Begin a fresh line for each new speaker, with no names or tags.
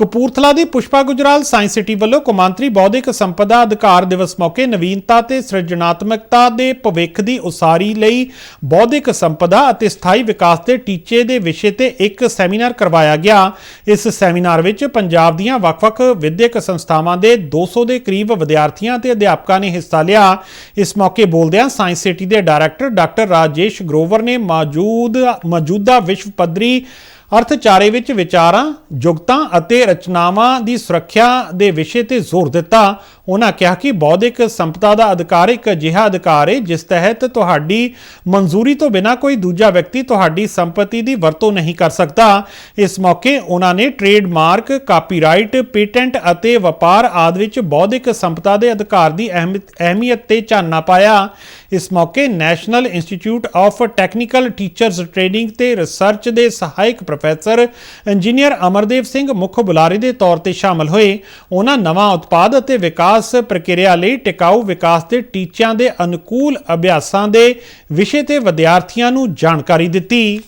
ਕਪੂਰਥਲਾ ਦੀ Pushpa Gujral science city ਵੱਲੋਂ ਕੌਮਾਂਤਰੀ ਬੌਧਿਕ ਸੰਪਦਾ ਅਧਿਕਾਰ ਦਿਵਸ ਮੌਕੇ ਨਵੀਨਤਾ ਤੇ ਸਿਰਜਣਾਤਮਕਤਾ ਦੇ ਭਵਿੱਖ ਦੀ ਉਸਾਰੀ ਲਈ ਬੌਧਿਕ ਸੰਪਦਾ ਅਤੇ ਸਥਾਈ ਵਿਕਾਸ ਦੇ ਟੀਚੇ ਦੇ ਵਿਸ਼ੇ ਤੇ ਇੱਕ ਸੈਮੀਨਾਰ ਕਰਵਾਇਆ ਗਿਆ। ਇਸ ਸੈਮੀਨਾਰ ਵਿੱਚ ਪੰਜਾਬ ਦੀਆਂ ਵੱਖ-ਵੱਖ ਵਿਦਿਅਕ ਸੰਸਥਾਵਾਂ ਦੇ 200 ਦੇ ਕਰੀਬ ਵਿਦਿਆਰਥੀਆਂ ਤੇ ਅਧਿਆਪਕਾਂ ਨੇ ਹਿੱਸਾ ਲਿਆ। ਇਸ ਮੌਕੇ ਬੋਲਦਿਆਂ ਸਾਇੰਸ ਸਿਟੀ ਦੇ ਡਾਇਰੈਕਟਰ ਡਾਕਟਰ ਰਾਜੇਸ਼ ਗਰੋਵਰ ਨੇ ਮੌਜੂਦ, ਮੌਜੂਦਾ ਵਿਸ਼ਵ ਪੱਧਰੀ ਅਰਥਚਾਰੇ ਵਿੱਚ ਵਿਚਾਰਾਂ, ਜੁਗਤਾਂ ਅਤੇ ਰਚਨਾਵਾਂ ਦੀ ਸੁਰੱਖਿਆ ਦੇ ਵਿਸ਼ੇ ਤੇ ਜ਼ੋਰ ਦਿੱਤਾ। ਉਹਨਾਂ ਕਿਹਾ ਕਿ ਬੌਧਿਕ ਸੰਪਦਾ ਦਾ ਅਧਿਕਾਰ ਇੱਕ ਅਜਿਹਾ ਅਧਿਕਾਰ ਹੈ ਜਿਸ ਤਹਿਤ ਤੁਹਾਡੀ ਮਨਜ਼ੂਰੀ ਤੋਂ ਬਿਨਾਂ ਕੋਈ ਦੂਜਾ ਵਿਅਕਤੀ ਤੁਹਾਡੀ ਸੰਪਤੀ ਦੀ ਵਰਤੋਂ ਨਹੀਂ ਕਰ ਸਕਦਾ। ਇਸ ਮੌਕੇ ਉਹਨਾਂ ਨੇ ਟ੍ਰੇਡਮਾਰਕ ਕਾਪੀਰਾਈਟ ਪੇਟੈਂਟ ਅਤੇ ਵਪਾਰ ਆਦਿ ਵਿੱਚ ਬੌਧਿਕ ਸੰਪਦਾ ਦੇ ਅਧਿਕਾਰ ਦੀ ਅਹਿਮੀਅਤ ਅਹਿਮੀਅਤ ਤੇ ਚਾਨਣਾ ਪਾਇਆ। ਇਸ ਮੌਕੇ national institute of technical teachers training ਤੇ ਰਿਸਰਚ ਦੇ ਸਹਾਇਕ ਪ੍ਰੋਫੈਸਰ ਇੰਜੀਨੀਅਰ ਅਮਰਦੇਵ ਸਿੰਘ ਮੁੱਖ ਬੁਲਾਰੇ ਦੇ ਤੌਰ ਤੇ ਸ਼ਾਮਲ ਹੋਏ। ਉਹਨਾਂ ਨਵਾਂ ਉਤਪਾਦ ਅਤੇ ਵਿਕਾਸ ਪ੍ਰਕਿਰਿਆ ਲਈ ਟਿਕਾਊ ਵਿਕਾਸ ਦੇ ਟੀਚਿਆਂ ਦੇ ਅਨੁਕੂਲ ਅਭਿਆਸਾਂ ਦੇ ਵਿਸ਼ੇ ਤੇ ਵਿਦਿਆਰਥੀਆਂ ਨੂੰ ਜਾਣਕਾਰੀ ਦਿੱਤੀ।